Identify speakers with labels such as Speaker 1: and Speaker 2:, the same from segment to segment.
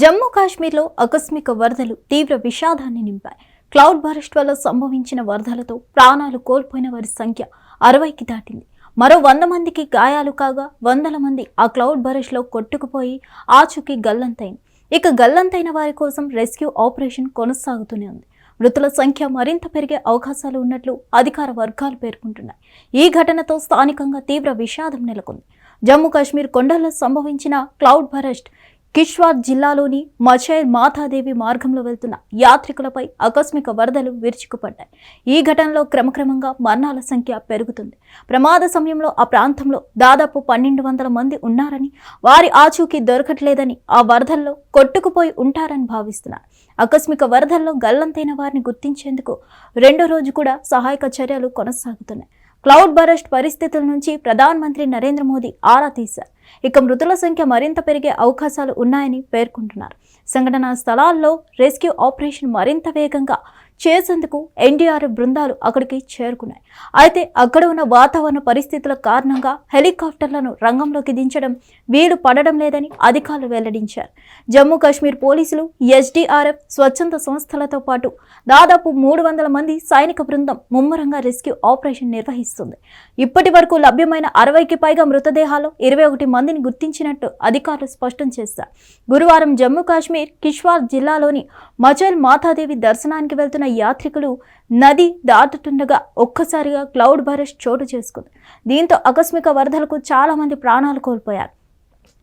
Speaker 1: జమ్మూ కాశ్మీర్లో ఆకస్మిక వరదలు తీవ్ర విషాదాన్ని నింపాయి. క్లౌడ్ బరస్ట్ వల్ల సంభవించిన వరదలతో ప్రాణాలు కోల్పోయిన వారి సంఖ్య అరవైకి దాటింది. మరో వంద మందికి గాయాలు కాగా వందల మంది ఆ క్లౌడ్ బరస్ట్లో కొట్టుకుపోయి ఆచూకీ గల్లంతైంది. ఇక గల్లంతైన వారి కోసం రెస్క్యూ ఆపరేషన్ కొనసాగుతూనే ఉంది. మృతుల సంఖ్య మరింత పెరిగే అవకాశాలు ఉన్నట్లు అధికార వర్గాలు పేర్కొంటున్నాయి. ఈ ఘటనతో స్థానికంగా తీవ్ర విషాదం నెలకొంది. జమ్మూ కాశ్మీర్ కొండల్లో సంభవించిన క్లౌడ్ బరస్ట్ కిష్వార్ జిల్లాలోని మచైర్ మాతాదేవి మార్గంలో వెళ్తున్న యాత్రికులపై ఆకస్మిక వరదలు విరుచుకుపడ్డాయి. ఈ ఘటనలో క్రమక్రమంగా మరణాల సంఖ్య పెరుగుతుంది. ప్రమాద సమయంలో ఆ ప్రాంతంలో దాదాపు పన్నెండు వందల మంది ఉన్నారని వారి ఆచూకీ దొరకట్లేదని ఆ వరదల్లో కొట్టుకుపోయి ఉంటారని భావిస్తున్నారు. ఆకస్మిక వరదల్లో గల్లంతైన వారిని గుర్తించేందుకు రెండో రోజు కూడా సహాయక చర్యలు కొనసాగుతున్నాయి. క్లౌడ్ బరస్ట్ పరిస్థితుల నుంచి ప్రధానమంత్రి నరేంద్ర మోదీ ఆరా తీశారు. ఇక మృతుల సంఖ్య మరింత పెరిగే అవకాశాలు ఉన్నాయని పేర్కొంటున్నారు. సంఘటనా స్థలాల్లో రెస్క్యూ ఆపరేషన్ మరింత వేగంగా చేసేందుకు ఎన్డీఆర్ఎఫ్ బృందాలు అక్కడికి చేరుకున్నాయి. అయితే అక్కడ ఉన్న వాతావరణ పరిస్థితుల కారణంగా హెలికాప్టర్లను రంగంలోకి దించడం వీలు పడడం లేదని అధికారులు వెల్లడించారు. జమ్మూ కాశ్మీర్ పోలీసులు ఎస్డీఆర్ఎఫ్ స్వచ్ఛంద సంస్థలతో పాటు దాదాపు మూడు వందల మంది సైనిక బృందం ముమ్మరంగా రెస్క్యూ ఆపరేషన్ నిర్వహిస్తుంది. ఇప్పటి వరకు లభ్యమైన అరవైకి పైగా మృతదేహాలు ఇరవై ఒకటి మందిని గుర్తించినట్టు అధికారులు స్పష్టం చేశారు. గురువారం జమ్మూ కాశ్మీర్ కిష్వార్ జిల్లాలోని మచల్ మాతాదేవి దర్శనానికి వెళ్తున్న యాత్రికులు నది దాటుతుండగా ఒక్కసారిగా క్లౌడ్ బరస్ట్ చోటు చేసుకుంది. దీంతో ఆకస్మిక వరదలకు చాలామంది ప్రాణాలు కోల్పోయారు.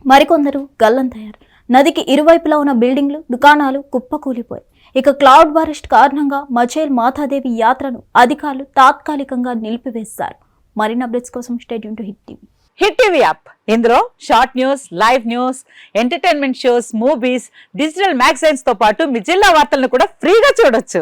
Speaker 1: మరికొందరు గల్లంతయ్యారు. నదికి ఇరువైపులా ఉన్న బిల్డింగ్లు దుకాణాలు కుప్పకూలిపోయాయి. ఇక క్లౌడ్ బరస్ట్ కారణంగా మచేల్ మాతాదేవి యాత్రను అధికారులు తాత్కాలికంగా నిలిపివేశారు. మరిన్ని అప్డేట్స్ కోసం stay tuned to Hit TV.
Speaker 2: Hit TV app. ఇందులో short news live news entertainment shows movies digital మ్యాగజైన్స్తో పాటు మీ జిల్లా వార్తలను కూడా ఫ్రీగా చూడొచ్చు.